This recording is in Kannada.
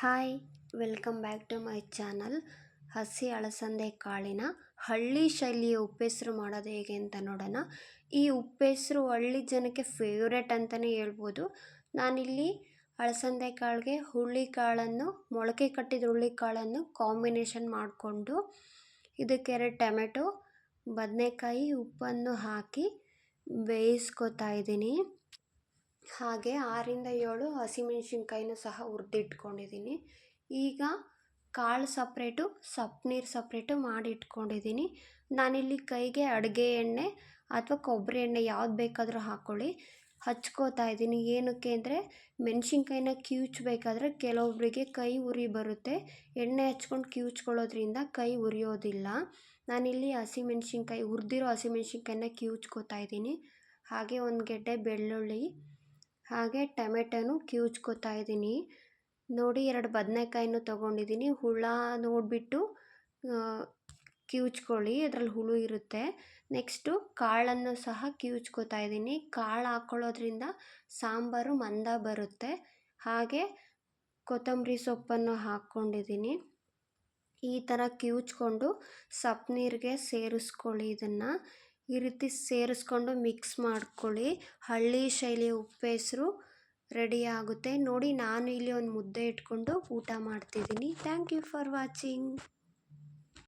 Hi, welcome back to my channel ಹಸಿ ಅಳಸಂದೆ ಕಾಳಿನ. ಹಳ್ಳಿ ಶೈಲಿಯ ಉಪ್ಪೆಸರು ಮಾಡೋದು ಹೇಗೆ ಅಂತ ನೋಡೋಣ. ಈ ಉಪ್ಪೆಸರು ಹಳ್ಳಿ ಜನಕ್ಕೆ ಫೇವ್ರೆಟ್ ಅಂತಲೇ ಹೇಳ್ಬೋದು. ನಾನಿಲ್ಲಿ ಅಳಸಂದೆ ಕಾಳಿಗೆ ಹುಳ್ಳಿ ಕಾಳನ್ನು, ಮೊಳಕೆ ಕಟ್ಟಿದ ಹುಳ್ಳಿ ಕಾಳನ್ನು ಕಾಂಬಿನೇಷನ್ ಮಾಡಿಕೊಂಡು ಇದಕ್ಕೆ ಎರಡು ಟೊಮೆಟೊ, ಬದನೆಕಾಯಿ ಉಪ್ಪನ್ನು ಹಾಕಿ ಬೇಯಿಸ್ಕೊತಾ ಇದ್ದೀನಿ. ಹಾಗೆ ಆರಿಂದ ಏಳು ಹಸಿಮೆಣ್ಸಿನ್ಕಾಯಿನೂ ಸಹ ಹುರಿದಿಟ್ಕೊಂಡಿದ್ದೀನಿ. ಈಗ ಕಾಳು ಸಪ್ರೇಟು ಸಪ್ಪು ನೀರು ಸಪ್ರೇಟು ಮಾಡಿ ಇಟ್ಕೊಂಡಿದ್ದೀನಿ ನಾನಿಲ್ಲಿ ಕೈಗೆ ಅಡುಗೆ ಎಣ್ಣೆ ಅಥವಾ ಕೊಬ್ಬರಿ ಎಣ್ಣೆ ಯಾವ್ದು ಬೇಕಾದರೂ ಹಾಕ್ಕೊಳ್ಳಿ ಹಚ್ಕೋತಾ ಇದ್ದೀನಿ. ಏನಕ್ಕೆ ಅಂದರೆ ಮೆಣಸಿನ್ಕಾಯಿನ ಕಿವುಚ್ಬೇಕಾದ್ರೆ ಕೆಲವೊಬ್ಬರಿಗೆ ಕೈ ಉರಿ ಬರುತ್ತೆ. ಎಣ್ಣೆ ಹಚ್ಕೊಂಡು ಕಿವುಚ್ಕೊಳ್ಳೋದ್ರಿಂದ ಕೈ ಉರಿಯೋದಿಲ್ಲ. ನಾನಿಲ್ಲಿ ಹಸಿಮೆಣ್ಸಿನ್ಕಾಯಿ, ಹುರಿದಿರೋ ಹಸಿಮೆಣ್ಸಿನ್ಕಾಯಿನ ಕಿವುಚ್ಕೋತಾ ಇದ್ದೀನಿ. ಹಾಗೆ ಒಂದು ಗೆಡ್ಡೆ ಬೆಳ್ಳುಳ್ಳಿ ಹಾಗೆ ಟೊಮೆಟೊನು ಕಿವುಚ್ಕೋತಾ ಇದ್ದೀನಿ. ನೋಡಿ ಎರಡು ಬದನೆಕಾಯಿನೂ ತೊಗೊಂಡಿದ್ದೀನಿ. ಹುಳ ನೋಡಿಬಿಟ್ಟು ಕಿವುಚ್ಕೊಳ್ಳಿ. ಅದರಲ್ಲಿ ಹುಳು ಇರುತ್ತೆ. ನೆಕ್ಸ್ಟು ಕಾಳನ್ನು ಸಹ ಕಿವುಚ್ಕೋತಾ ಇದ್ದೀನಿ. ಕಾಳು ಹಾಕ್ಕೊಳ್ಳೋದ್ರಿಂದ ಸಾಂಬಾರು ಮಂದ ಬರುತ್ತೆ. ಹಾಗೆ ಕೊತ್ತಂಬರಿ ಸೊಪ್ಪನ್ನು ಹಾಕ್ಕೊಂಡಿದ್ದೀನಿ. ಈ ಥರ ಕಿವುಚ್ಕೊಂಡು ಸಪ್ ನೀರಿಗೆ ಸೇರಿಸ್ಕೊಳ್ಳಿ ಇದನ್ನು. ಈ ರೀತಿ ಸೇರಿಸ್ಕೊಂಡು ಮಿಕ್ಸ್ ಮಾಡ್ಕೊಳ್ಳಿ. ಹಳ್ಳಿ ಶೈಲಿಯ ಉಪ್ಪೆಸರು ರೆಡಿ ಆಗುತ್ತೆ. ನೋಡಿ, ನಾನು ಇಲ್ಲಿ ಒಂದು ಮುದ್ದೆ ಇಟ್ಕೊಂಡು ಊಟ ಮಾಡ್ತಿದ್ದೀನಿ. Thank you for watching